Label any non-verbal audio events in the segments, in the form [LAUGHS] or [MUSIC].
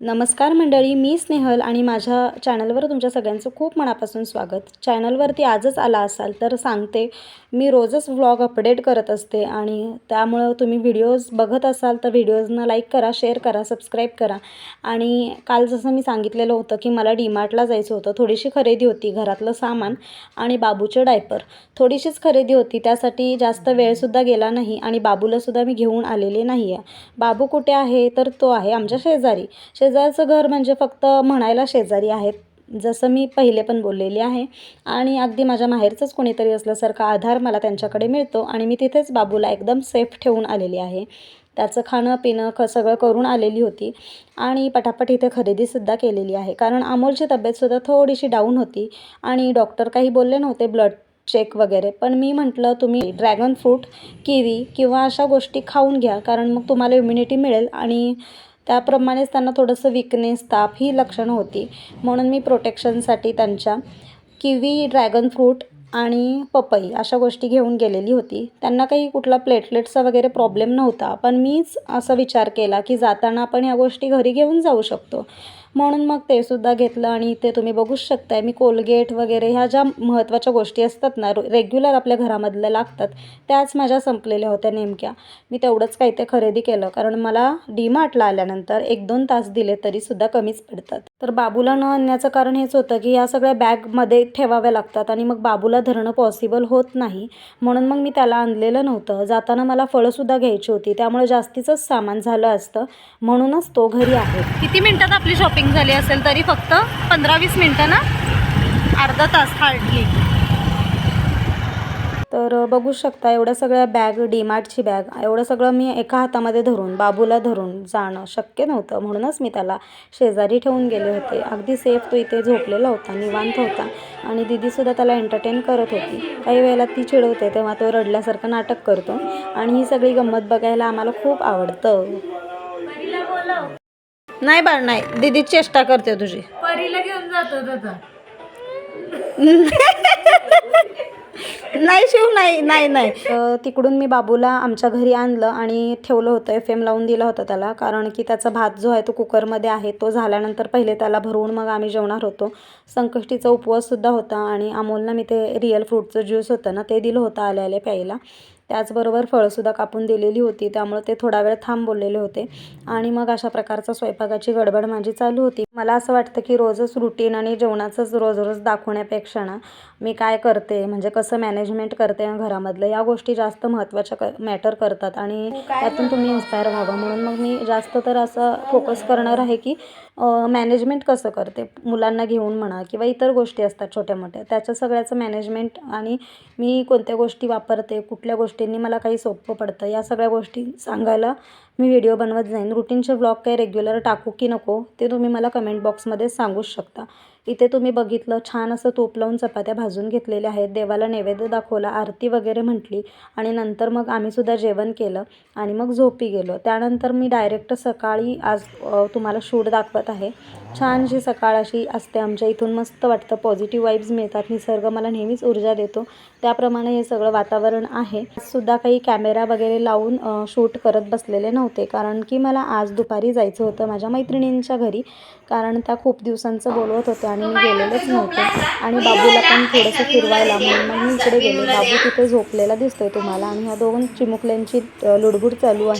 नमस्कार मंडळी मी स्नेहल आणि माझ्या चॅनलवर तुमच्या सगळ्यांचं खूप मनापासून स्वागत. चॅनलवरती आजच आला असाल तर सांगते मी रोजच व्लॉग अपडेट करत असते आणि त्यामुळं तुम्ही व्हिडिओज बघत असाल तर व्हिडिओजना लाईक करा शेअर करा सबस्क्राईब करा. आणि काल जसं मी सांगितलेलं होतं की मला डीमार्टला जायचं होतं थोडीशी खरेदी होती घरातलं सामान आणि बाबूचे डायपर. थोडीशीच खरेदी होती त्यासाठी जास्त वेळसुद्धा गेला नाही आणि बाबूलासुद्धा मी घेऊन आलेले नाही आहे बाबू कुठे आहे? तर तो आहे आमच्या शेजारी. शेजारचं घर म्हणजे फक्त म्हणायला शेजारी आहेत जसं मी पहिले पण बोललेली आहे. आणि अगदी माझ्या माहेरचंच कोणीतरी असल्यासारखा आधार मला त्यांच्याकडे मिळतो आणि मी तिथेच बाबूला एकदम सेफ ठेवून आलेली आहे. त्याचं खाणं पिणं ख सगळं करून आलेली होती आणि पटापट इथे खरेदीसुद्धा केलेली आहे. कारण अमोलची तब्येतसुद्धा थोडीशी डाऊन होती आणि डॉक्टर काही बोलले नव्हते ब्लड चेक वगैरे. पण मी म्हटलं तुम्ही ड्रॅगन फ्रूट किवी किंवा अशा गोष्टी खाऊन घ्या कारण मग तुम्हाला इम्युनिटी मिळेल आणि त्याप्रमाणेच त्यांना थोडंसं विकनेस ताप ही लक्षणं होती. म्हणून मी प्रोटेक्शनसाठी त्यांच्या किवी ड्रॅगन फ्रूट आणि पपई अशा गोष्टी घेऊन गेलेली होती. त्यांना काही कुठला प्लेटलेट्सचा वगैरे प्रॉब्लेम नव्हता. पण मीच असा विचार केला की जाताना आपण ह्या गोष्टी घरी घेऊन जाऊ शकतो. म्हणून मग ते सुद्धा घेतलं आणि इथे तुम्ही बघूच शकताय. मी कोलगेट वगैरे ह्या ज्या महत्त्वाच्या गोष्टी असतात ना रेग्युलर आपल्या घरामधल्या लागतात त्याच माझ्या संपलेल्या होत्या नेमक्या. मी तेवढंच काही ते खरेदी केलं. कारण मला डीमार्टला आल्यानंतर एक दोन तास दिले तरीसुद्धा कमीच पडतात. तर बाबूला न आणण्याचं कारण हेच होतं की या सगळ्या बॅगमध्ये ठेवाव्या लागतात आणि मग बाबूला धरणं पॉसिबल होत नाही. म्हणून मग मी त्याला आणलेलं नव्हतं. जाताना मला फळंसुद्धा घ्यायची होती. त्यामुळे जास्तीचंच सामान झालं असतं. म्हणूनच तो घरी आहे. किती मिनटात आपली शॉपिंग झाली असेल तरी फक्त पंधरा वीस मिनटं ना अर्धा तास हार्डली तर बघू शकता एवढ्या सगळ्या बॅग डीमार्टची बॅग एवढं सगळं मी एका हातामध्ये धरून बाबूला धरून जाणं शक्य नव्हतं. म्हणूनच मी त्याला शेजारी ठेवून गेले होते. अगदी सेफ तो इथे झोपलेला होता निवांत होता. आणि दिदीसुद्धा त्याला एंटरटेन करत होती. काही वेळेला ती चिडवते तेव्हा तो रडल्यासारखं नाटक करतो. आणि ही सगळी गंमत बघायला आम्हाला खूप आवडतं. नाही बाळ नाही. दिदी चेष्टा करते तुझी. परीला घेऊन जातो नाही शिव नाही नाही नाही. तिकडून मी बाबूला आमच्या घरी आणलं आणि ठेवलं होतं एफ एम लावून दिला होता त्याला. कारण की त्याचा भात जो आहे तो कुकरमध्ये आहे तो झाल्यानंतर पहिले त्याला भरवून मग आम्ही जेवणार होतो. संकष्टीचा उपवाससुद्धा होता आणि अमोलनं मी ते रिअल फ्रूटचं ज्यूस होतं ना ते दिलं होतं आले आले प्यायला. त्याचबरोबर फळंसुद्धा कापून दिलेली होती. त्यामुळे ते थोडा वेळ थांब बोललेले होते. आणि मग अशा प्रकारचा स्वयंपाकाची गडबड माझी चालू होती. मला असं वाटतं की रोजच रुटीन आणि जेवणाचंच रोज रोज दाखवण्यापेक्षा ना मी काय करते म्हणजे कसं मॅनेजमेंट करते घरामधलं या गोष्टी जास्त महत्त्वाच्या क मॅटर करतात. आणि त्यातून तुम्ही इन्स्पायर व्हावं. म्हणून मग मी जास्त तर असं फोकस करणार आहे की मॅनेजमेंट कसं करते? मुलांना घेऊन म्हणा किंवा इतर गोष्टी असतात छोट्या मोठ्या त्याच्या सगळ्याचं मॅनेजमेंट आणि मी कोणत्या गोष्टी वापरते कुठल्या गोष्टींनी मला काही सोपं पडतं. या सगळ्या गोष्टी सांगायला मी व्हिडिओ बनवत जाईन. रुटीनचे ब्लॉग काही रेग्युलर टाकू की नको ते तुम्ही मला कमेंट बॉक्समध्ये सांगूच शकता. इथे तुम्ही बघितलं छान असं तूप लावून चपात्या भाजून घेतलेल्या आहेत. देवाला नैवेद्य दाखवला आरती वगैरे म्हटली आणि नंतर मग आम्हीसुद्धा जेवण केलं आणि मग झोपी गेलो. त्यानंतर मी डायरेक्ट सकाळी आज तुम्हाला शूट दाखवत आहे. छानशी सकाळ अशी असते आमच्या. इथून मस्त वाटतं. पॉझिटिव्ह वाईब्स मिळतात. निसर्ग मला नेहमीच ऊर्जा देतो. त्याप्रमाणे हे सगळं वातावरण आहे. सुद्धा काही कॅमेरा वगैरे लावून शूट करत बसलेले नव्हते. कारण की मला आज दुपारी जायचं होतं माझ्या मैत्रिणींच्या घरी. कारण त्या खूप दिवसांचं बोलवत होत्या आणि मी गेलेलेच नव्हते. आणि बाबूला पण थोडंसं फिरवायला म्हणून मग मी इकडे गेले. बाबू तिथे झोपलेला दिसतोय तुम्हाला. आणि ह्या दोन चिमुकल्यांची लुडबुड चालू आहे.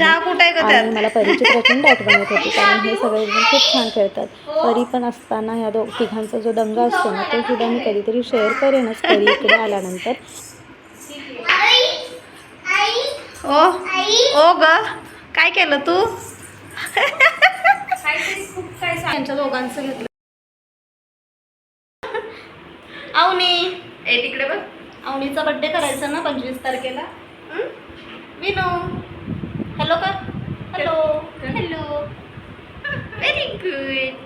आणि मला परीची प्रचंड आठवण येत होती. कारण हे सगळेजण खूप छान खेळतात. परी पण असताना ह्या दो तिघांचा जो दंगा असतो ना तो सुद्धा मी कधीतरी शेअर करेनच परी इकडे आल्यानंतर. ओ ओ ग. काय केलं तू? यांच्या दोघांचं घेतलं. आवनी ए तिकडे बघ. आवनीचा बड्डे करायचा ना पंचवीस तारखेला? विनू. हॅलो का? हॅलो हॅलो व्हेरी गुड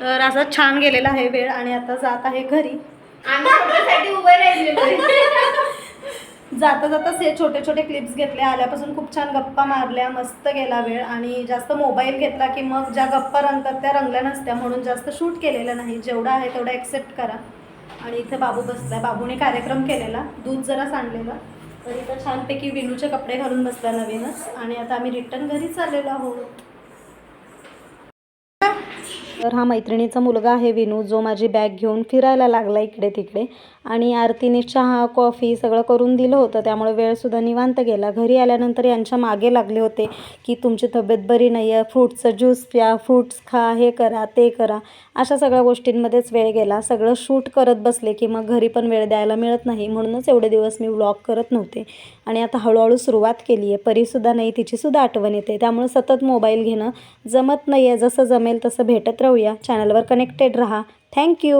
तर असा छान गेलेला आहे वेळ आणि आता जात आहे घरी. आम्ही उभे राहिलेलो [LAUGHS] जाता जाताच हे छोटे छोटे क्लिप्स घेतले आल्यापासून खूप छान गप्पा मारल्या मस्त गेला वेळ. आणि जास्त मोबाईल घेतला की मग ज्या गप्पा रंगतात त्या रंगल्या नसत्या म्हणून जास्त शूट केलेलं नाही. जेवढं आहे तेवढं ॲक्सेप्ट करा. आणि इथे बाबू बसलाय. बाबूने कार्यक्रम केलेला. दूध जरा सांडलेलं. तर इथं छानपैकी विनूचे कपडे घालून बसला नवीनच. आणि आता आम्ही रिटर्न घरी चाललेलो आहोत. तर हा मैत्रिणीचा मुलगा आहे विनू जो माझी बॅग घेऊन फिरायला लागला इकडे तिकडे आणि आरतीने चहा कॉफी सगळं करून दिलं होतं. त्यामुळे वेळसुद्धा निवांत गेला. घरी आल्यानंतर यांच्या मागे लागले होते की तुमची तब्येत बरी नाही आहे फ्रूटचं ज्यूस प्या. फ्रूट्स खा. हे करा. ते करा. अशा सगळ्या गोष्टींमध्येच वेळ गेला. सगळं शूट करत बसले की मग घरी पण वेळ द्यायला मिळत नाही. म्हणूनच एवढे दिवस मी व्लॉग करत नव्हते. आणि आता हळूहळू सुरुवात केली आहे परीसुद्धा नाही तिचीसुद्धा आठवण येते. त्यामुळे सतत मोबाईल घेणं जमत नाही आहे जसं जमेल तसं भेटत राहूया चॅनलवर कनेक्टेड राहा. थँक्यू